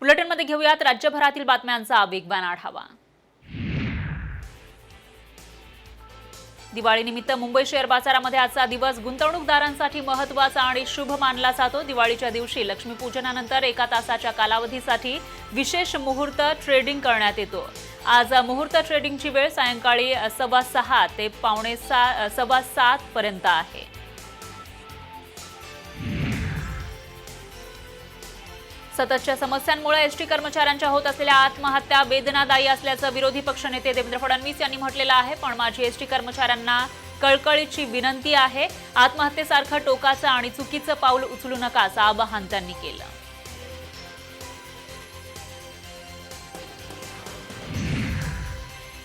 बुलेटिनमध्ये घेऊयात राज्यभरातील बातम्यांचा वेगवान आढावा. दिवाळीनिमित्त मुंबई शेअर बाजारामध्ये आजचा दिवस गुंतवणूकदारांसाठी महत्त्वाचा आणि शुभ मानला जातो. दिवाळीच्या दिवशी लक्ष्मीपूजनानंतर एका तासाच्या कालावधीसाठी विशेष मुहूर्त ट्रेडिंग करण्यात येतो. आज मुहूर्त ट्रेडिंगची वेळ सायंकाळी सव्वा सहा ते पावणे सा सव्वा सात पर्यंत आहे. सततच्या समस्यांमुळे एसटी कर्मचाऱ्यांच्या होत असलेल्या आत्महत्या वेदनादायी असल्याचं विरोधी पक्षनेते देवेंद्र फडणवीस यांनी म्हटलेलं आहे. पण माझी एसटी कर्मचाऱ्यांना कळकळीची विनंती आहे. आत्महत्येसारखं टोकाचं आणि चुकीचं पाऊल उचलू नका असं आवाहन त्यांनी केलं.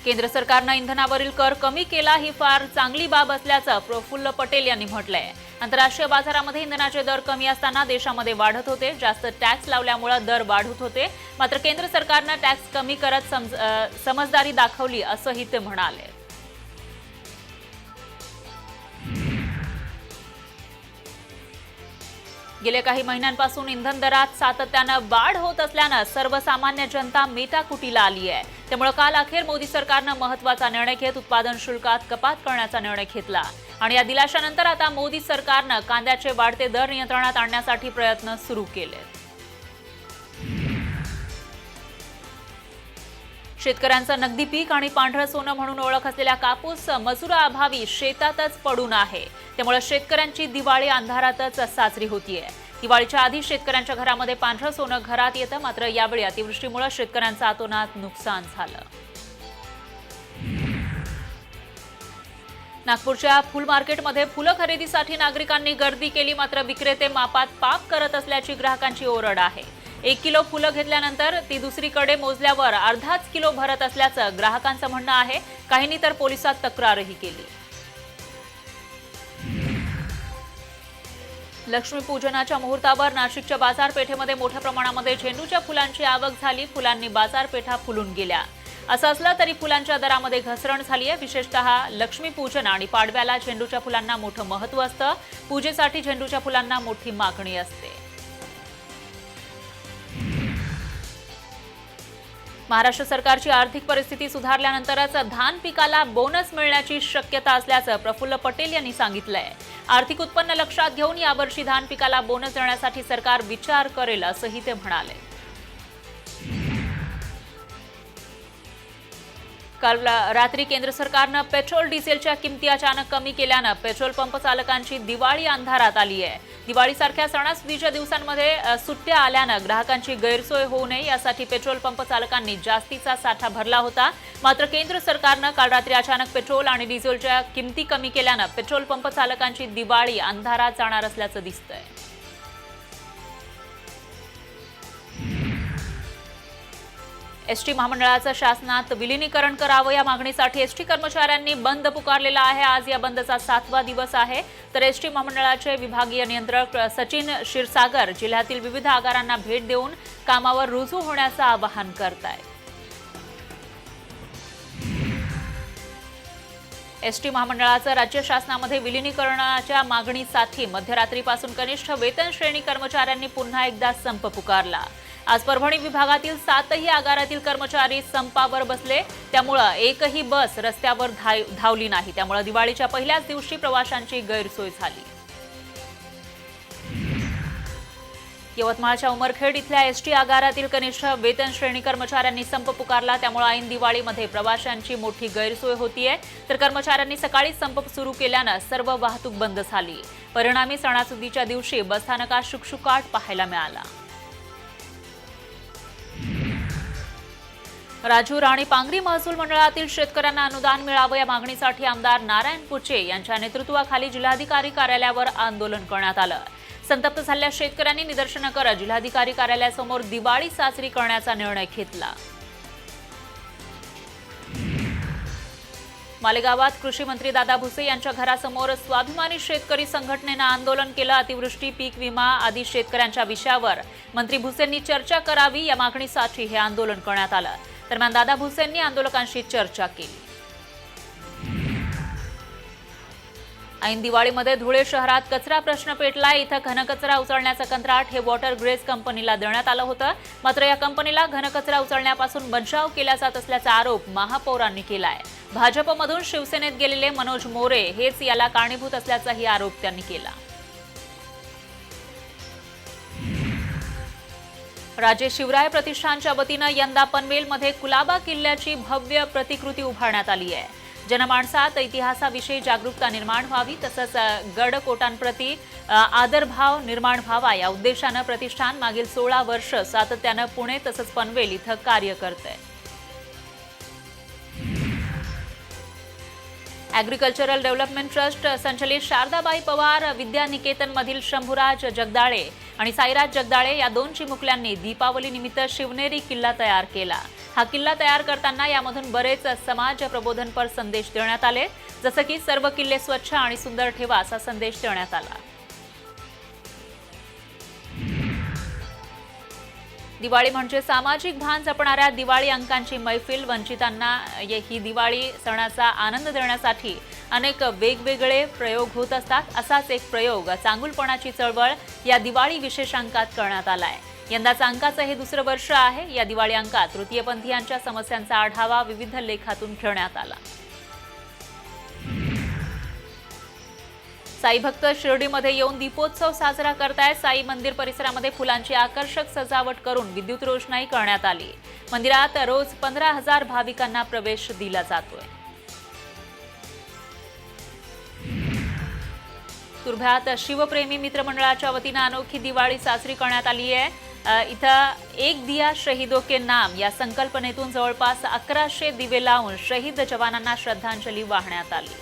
केंद्र सरकारनं इंधनावरील कर कमी केला ही फार चांगली बाब असल्याचं प्रफुल्ल पटेल यांनी म्हटलंय. आंतरराष्ट्रीय बाजारामध्ये इंधनाचे दर कमी असताना देशामध्ये वाढत होते. जास्त टॅक्स लावल्यामुळे दर वाढत होते. मात्र केंद्र सरकारनं टॅक्स कमी करत समज समजदारी दाखवली असंही ते म्हणाले. गेल्या काही महिन्यांपासून इंधन दरात सातत्यानं वाढ होत असल्यानं सर्वसामान्य जनता मेटाकुटीला आली आहे. त्यामुळे काल अखेर मोदी सरकारनं महत्त्वाचा निर्णय घेत उत्पादन शुल्कात कपात करण्याचा निर्णय घेतला. आणि या दिलाशानंतर आता मोदी सरकारनं कांद्याचे वाढते दर नियंत्रणात आणण्यासाठी प्रयत्न सुरू केले. शेतकऱ्यांचं नगदी पीक आणि पांढरं सोनं म्हणून ओळख असलेल्या कापूस मजुराअभावी शेतातच पडून आहे. त्यामुळे शेतकऱ्यांची दिवाळी अंधारातच साजरी होतीये. दिवाळीच्या आधी शेतकऱ्यांच्या घरामध्ये पांढरं सोनं घरात येतं मात्र यावेळी अतिवृष्टीमुळे शेतकऱ्यांचं आतोनात नुकसान झालं. नागपूरच्या फुल मार्केटमध्ये फुलं खरेदीसाठी नागरिकांनी गर्दी केली मात्र विक्रेते मापात पाप करत असल्याची ग्राहकांची ओरड आहे. एक किलो फुलं घेतल्यानंतर ती दुसरीकडे मोजल्यावर अर्धाच किलो भरत असल्याचं ग्राहकांचं म्हणणं आहे. काहींनी तर पोलिसात तक्रारही केली. लक्ष्मीपूजनाच्या मुहूर्तावर नाशिकच्या बाजारपेठेमध्ये मोठ्या प्रमाणामध्ये झेंडूच्या फुलांची आवक झाली. फुलांनी बाजारपेठा फुलून गेल्या. असं असलं तरी फुलांच्या दरामध्ये घसरण झाली आहे विशेषतः लक्ष्मीपूजन आणि पाडव्याला झेंडूच्या फुलांना मोठं महत्त्व असतं. पूजेसाठी झेंडूच्या फुलांना मोठी मागणी असते. महाराष्ट्र सरकारची आर्थिक परिस्थिती सुधारल्यानंतरच धान पिकाला बोनस मिळण्याची शक्यता असल्याचं प्रफुल्ल पटेल यांनी सांगितलंय. आर्थिक उत्पन्न लक्षात घेऊन यावर्षी धान पिकाला बोनस देण्यासाठी सरकार विचार करेल असंही ते म्हणाले. काल रात्री केंद्र सरकारनं पेट्रोल डिझेलच्या किमती अचानक कमी केल्यानं पेट्रोल पंप चालकांची दिवाळी अंधारात आली आहे. दिवाळीसारख्या सणासुदीच्या दिवसांमध्ये सुट्ट्या आल्यानं ग्राहकांची गैरसोय होऊ नये यासाठी पेट्रोल पंप चालकांनी जास्तीचा साठा भरला होता. मात्र केंद्र सरकारनं काल रात्री अचानक पेट्रोल आणि डिझेलच्या किमती कमी केल्यानं पेट्रोल पंप चालकांची दिवाळी अंधारात जाणार असल्याचं दिसतंय. एसटी महामंडळाचं शासनात विलिनीकरण करावं या मागणीसाठी एसटी कर्मचाऱ्यांनी बंद पुकारलेला आहे. आज या बंदचा सातवा दिवस आहे. तर एसटी महामंडळाचे विभागीय नियंत्रक सचिन क्षीरसागर जिल्ह्यातील विविध आगारांना भेट देऊन कामावर रुजू होण्याचं आवाहन करतायत. एसटी महामंडळाचं राज्य शासनामध्ये विलिनीकरणाच्या मागणीसाठी मध्यरात्रीपासून कनिष्ठ वेतन श्रेणी कर्मचाऱ्यांनी पुन्हा एकदा संप पुकारला. आज परभणी विभागातील सातही आगारातील कर्मचारी संपावर बसले. त्यामुळं एकही बस रस्त्यावर धाय- धावली नाही. त्यामुळे दिवाळीच्या पहिल्याच दिवशी प्रवाशांची गैरसोय झाली. यवतमाळच्या उमरखेड इथल्या एसटी आगारातील कनिष्ठ वेतन श्रेणी कर्मचाऱ्यांनी संप पुकारला. त्यामुळे ऐन दिवाळीमध्ये प्रवाशांची मोठी गैरसोय होतीये. तर कर्मचाऱ्यांनी सकाळीच संप सुरू केल्यानं सर्व वाहतूक बंद झाली. परिणामी सणासुदीच्या दिवशी बसस्थानकात शुकशुकाट पाहायला मिळाला. राजूर आणि पांगरी महसूल मंडळातील शेतकऱ्यांना अनुदान मिळावं या मागणीसाठी आमदार नारायण पुचे यांच्या नेतृत्वाखाली जिल्हाधिकारी कार्यालयावर आंदोलन करण्यात आलं. संतप्त झालेल्या शेतकऱ्यांनी निदर्शनं करत जिल्हाधिकारी कार्यालयासमोर दिवाळी साजरी करण्याचा निर्णय घेतला. मालेगावात कृषी मंत्री दादा भुसे यांच्या घरासमोर स्वाभिमानी शेतकरी संघटनेनं आंदोलन केलं. अतिवृष्टी पीक विमा आदी शेतकऱ्यांच्या विषयावर मंत्री भुसेंनी चर्चा करावी या मागणीसाठी हे आंदोलन करण्यात आलं. दरम्यान दादा भुसेंनी आंदोलकांशी चर्चा केली. ऐन दिवाळीमध्ये धुळे शहरात कचरा प्रश्न पेटला. इथं घनकचरा उचलण्याचं कंत्राट हे वॉटर ग्रेस कंपनीला देण्यात आलं होतं. मात्र या कंपनीला घनकचरा उचलण्यापासून बचाव केला जात असल्याचा आरोप महापौरांनी केला आहे भाजपमधून शिवसेनेत गेलेले मनोज मोरे हेच याला कारणीभूत असल्याचाही आरोप त्यांनी केला. राजे शिवराय प्रतिष्ठानच्या वतीनं यंदा पनवेलमध्ये कुलाबा किल्ल्याची भव्य प्रतिकृती उभारण्यात आली आहे. जनमाणसात इतिहासाविषयी जागरूकता निर्माण व्हावी तसंच गडकोटांप्रती आदरभाव निर्माण व्हावा. या उद्देशानं प्रतिष्ठान मागील सोळा वर्ष सातत्यानं पुणे तसंच पनवेल इथं कार्य करतंय. ॲग्रिकल्चरल डेव्हलपमेंट ट्रस्ट संचलित शारदाबाई पवार विद्यानिकेतनमधील शंभूराज जगदाळे आणि साईराज जगदाळे या दोन चिमुकल्यांनी दीपावलीनिमित्त शिवनेरी किल्ला तयार केला. हा किल्ला तयार करताना यामधून बरेच समाज प्रबोधनपर संदेश देण्यात आले जसं की सर्व किल्ले स्वच्छ आणि सुंदर ठेवा असा संदेश देण्यात आला. दिवाळी म्हणजे सामाजिक भान जपणाऱ्या दिवाळी अंकांची मैफिल वंचितांना ही दिवाळी सणाचा आनंद देण्यासाठी अनेक वेगवेगळे प्रयोग होत असतात असाच एक प्रयोग चांगुलपणाची चळवळ या दिवाळी विशेषांकात करण्यात आला आहे यंदाचं अंकाचं हे दुसरं वर्ष आहे. या दिवाळी अंकात तृतीयपंथीयांच्या समस्यांचा आढावा विविध लेखातून घेण्यात आला. साई भक्त शिर्डीमध्ये येऊन दीपोत्सव साजरा करतायत. साई मंदिर परिसरामध्ये फुलांची आकर्षक सजावट करून विद्युत रोषणाई करण्यात आली. मंदिरात रोज पंधरा हजार भाविकांना प्रवेश दिला जातोय. तुर्भ्यात शिवप्रेमी मित्रमंडळाच्या वतीनं अनोखी दिवाळी साजरी करण्यात आली आहे. इथं एक दिया शहीदो के नाम या संकल्पनेतून जवळपास अकराशे दिवे लावून शहीद जवानांना श्रद्धांजली वाहण्यात आली.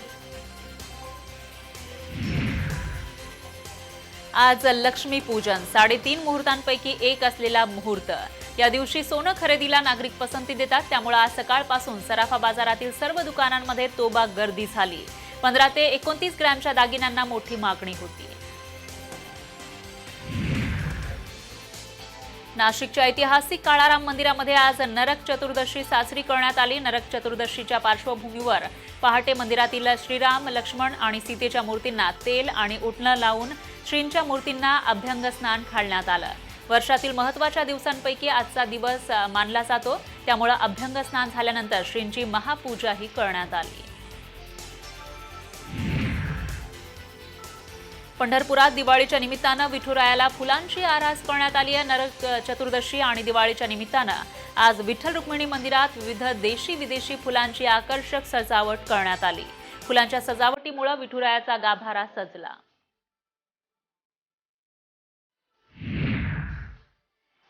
आज लक्ष्मी पूजन साडेतीन मुहूर्तांपैकी एक असलेला मुहूर्त. या दिवशी सोनं खरेदीला नागरिक पसंती देतात त्यामुळे आज सकाळपासून सराफा बाजारातील सर्व दुकानांमध्ये तोबा गर्दी झाली. पंधरा ते एकोणतीस ग्रॅमच्या दागिन्यांना मोठी मागणी होती. नाशिकच्या ऐतिहासिक काळाराम मंदिरामध्ये आज नरक चतुर्दशी साजरी करण्यात आली. नरक चतुर्दशीच्या पार्श्वभूमीवर पहाटे मंदिरातील श्रीराम लक्ष्मण आणि सीतेच्या मूर्तींना तेल आणि उटणं लावून श्रींच्या मूर्तींना अभ्यंग स्नान घालण्यात आलं. वर्षातील महत्त्वाच्या दिवसांपैकी आजचा दिवस मानला जातो. त्यामुळं अभ्यंग स्नान झाल्यानंतर श्रींची महापूजाही करण्यात आली. पंढरपुरात दिवाळीच्या निमित्तानं विठुरायाला फुलांची आरास करण्यात आली आहे. नरक चतुर्दशी आणि दिवाळीच्या निमित्तानं आज विठ्ठल रुक्मिणी मंदिरात विविध देशी विदेशी फुलांची आकर्षक सजावट करण्यात आली. फुलांच्या सजावटीमुळे विठुरायाचा गाभारा सजला.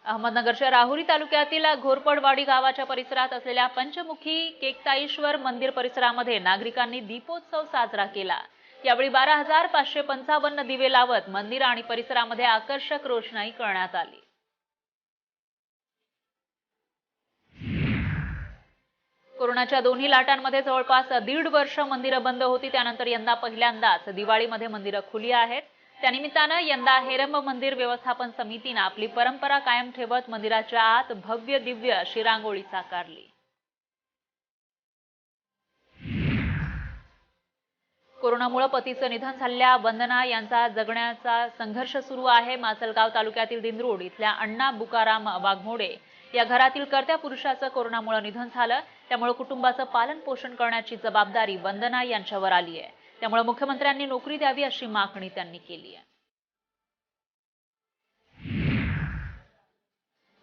अहमदनगरच्या राहुरी तालुक्यातील घोरपडवाडी गावाच्या परिसरात असलेल्या पंचमुखी केकताईश्वर मंदिर परिसरामध्ये नागरिकांनी दीपोत्सव साजरा केला. यावेळी बारा हजार पाचशे पंचावन्न दिवे लावत मंदिर आणि परिसरामध्ये आकर्षक रोषणाई करण्यात आली. कोरोनाच्या दोन्ही लाटांमध्ये जवळपास दीड वर्ष मंदिरं बंद होती. त्यानंतर यंदा पहिल्यांदाच दिवाळीमध्ये मंदिरं खुली आहेत. त्यानिमित्तानं यंदा हेरंब मंदिर व्यवस्थापन समितीनं आपली परंपरा कायम ठेवत मंदिराच्या आत भव्य दिव्य अशी रांगोळी साकारली. कोरोनामुळे पतीचं निधन झालेल्या वंदना यांचा जगण्याचा संघर्ष सुरू आहे. मासलगाव तालुक्यातील दिंद्रोड इथल्या अण्णा बुकाराम वाघमोडे या घरातील कर्त्या पुरुषाचं कोरोनामुळे निधन झालं. त्यामुळे कुटुंबाचं पालन पोषण करण्याची जबाबदारी वंदना यांच्यावर आली आहे. त्यामुळे मुख्यमंत्र्यांनी नोकरी द्यावी अशी मागणी त्यांनी केली आहे.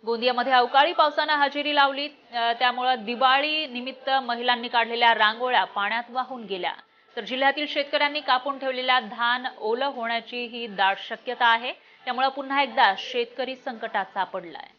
गोंदियामध्ये अवकाळी पावसानं हजेरी लावली. त्यामुळे त्यामुळं दिवाळी निमित्त महिलांनी काढलेल्या रांगोळ्या पाण्यात वाहून गेल्या. तर जिल्ह्यातील शेतकऱ्यांनी कापून ठेवलेल्या धान ओलं होण्याची ही दाट शक्यता आहे. त्यामुळे पुन्हा एकदा शेतकरी संकटात सापडलाय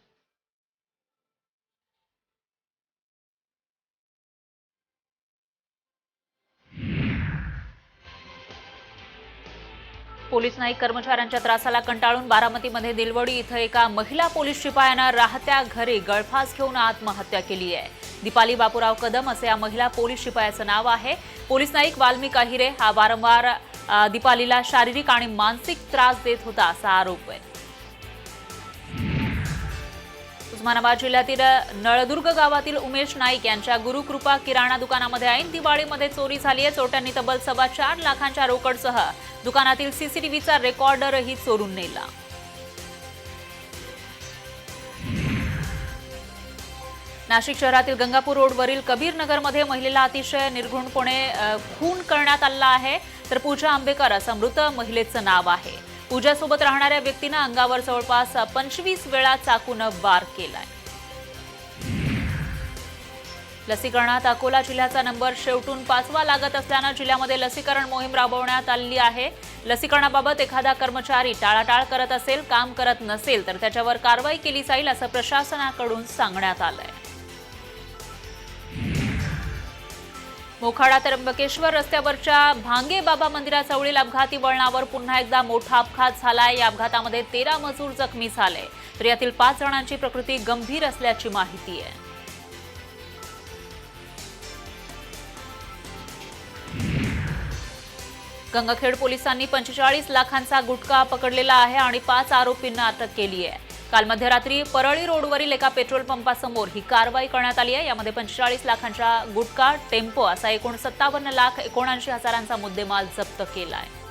पोलीस नाईक कर्मचाऱ्यांच्या त्रासाला कंटाळून बारामतीमध्ये दिलवडी इथं एका महिला पोलीस शिपायानं राहत्या घरी गळफास घेऊन आत्महत्या केली आहे. दीपाली बापूराव कदम असे या महिला पोलीस शिपायाचं नाव आहे. पोलीस नाईक वाल्मिक अहिरे हा वारंवार दीपालीला शारीरिक आणि मानसिक त्रास देत होता असा आरोप आहे. उस्मानाबाद जिल्ह्यातील नळदुर्ग गावातील उमेश नाईक यांच्या गुरुकृपा किराणा दुकानामध्ये ऐन दिवाळीमध्ये चोरी झाली आहे. चोरट्यांनी तब्बल सव्वा चार लाखांच्या रोकडसह दुकानातील सीसीटीव्हीचा रेकॉर्डरही चोरून नेला. नाशिक शहरातील गंगापूर रोडवरील कबीर नगरमध्ये महिलेला अतिशय निर्घुणपणे खून करण्यात आला आहे. तर पूजा आंबेकर असं मृत महिलेचं नाव आहे. पूजासोबत राहणाऱ्या व्यक्तीनं अंगावर जवळपास पंचवीस वेळा चाकून वार केलाय. लसीकरणात अकोला जिल्ह्याचा नंबर शेवटून पाचवा लागत असल्यानं जिल्ह्यामध्ये लसीकरण मोहीम राबवण्यात आली आहे. लसीकरणाबाबत एखादा कर्मचारी टाळाटाळ करत असेल काम करत नसेल तर त्याच्यावर कारवाई केली जाईल असं प्रशासनाकडून सांगण्यात आलंय. मोखाडा त्र्यंबकेश्वर रस्त्यावरच्या भांगे बाबा मंदिराजवळील अपघाती वळणावर पुन्हा एकदा मोठा अपघात झालाय. या अपघातामध्ये तेरा मजूर जखमी झाले. तर यातील पाच जणांची प्रकृती गंभीर असल्याची माहिती आहे. गंगाखेड पोलिसांनी पंचेचाळीस लाखांचा गुटखा पकडलेला आहे आणि पाच आरोपींना अटक केली आहे. काल मध्यरात्री परळी रोडवरील एका पेट्रोल पंपासमोर ही कारवाई करण्यात आली आहे. यामध्ये पंचेचाळीस लाखांचा गुटखा टेम्पो असा एकूण सत्तावन्न लाख एकोणऐंशी हजारांचा मुद्देमाल जप्त केला आहे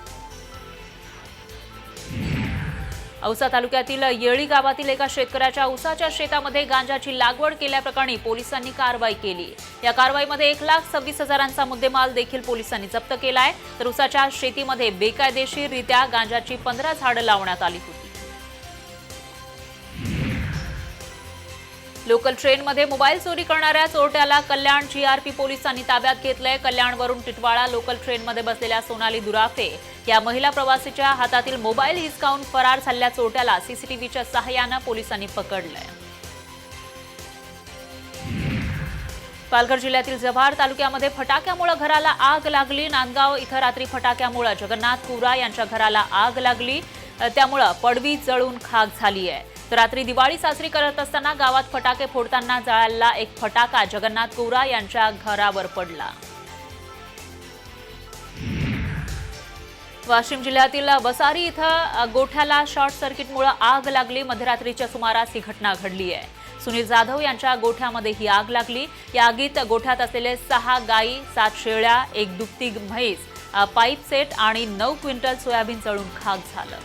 औसा तालुक्यातील येळी गावातील एका शेतकऱ्याच्या ऊसाच्या शेतामध्ये गांजाची लागवड केल्याप्रकरणी पोलिसांनी कारवाई केली. या कारवाईमध्ये एक लाख सव्वीस हजारांचा मुद्देमाल देखील पोलिसांनी जप्त केला आहे तर ऊसाच्या शेतीमध्ये बेकायदेशीररित्या गांजाची पंधरा झाडं लावण्यात आली होती. लोकल ट्रेनमध्ये मोबाईल चोरी करणाऱ्या चोरट्याला कल्याण जीआरपी पोलिसांनी ताब्यात घेतलंय. कल्याणवरून टिटवाळा लोकल ट्रेनमध्ये बसलेल्या सोनाली दुराफे. या महिला प्रवासीच्या हातातील मोबाईल हिसकावून फरार झालेल्या चोरट्याला सीसीटीव्हीच्या सहाय्यानं पोलिसांनी पकडलंय. पालघर जिल्ह्यातील जव्हार तालुक्यामध्ये फटाक्यामुळे घराला आग लागली. नांदगाव इथं रात्री फटाक्यामुळे जगन्नाथ कुरा यांच्या घराला आग लागली. त्यामुळं पडवी जळून खाक झाली आहे रात्री दिवाळी साजरी करत असताना गावात फटाके फोडताना जळालेला एक फटाका जगन्नाथ कुरा यांच्या घरावर पडला. वाशिम जिल्ह्यातील वसारी इथं गोठ्याला शॉर्ट सर्किटमुळे आग लागली. मध्यरात्रीच्या सुमारास ही घटना घडली आहे. सुनील जाधव यांच्या गोठ्यामध्ये ही आग लागली. या आगीत गोठ्यात असलेले सहा गायी सात शेळ्या एक दुभती म्हैस पाईप सेट आणि नऊ क्विंटल सोयाबीन चळून खाक झालं.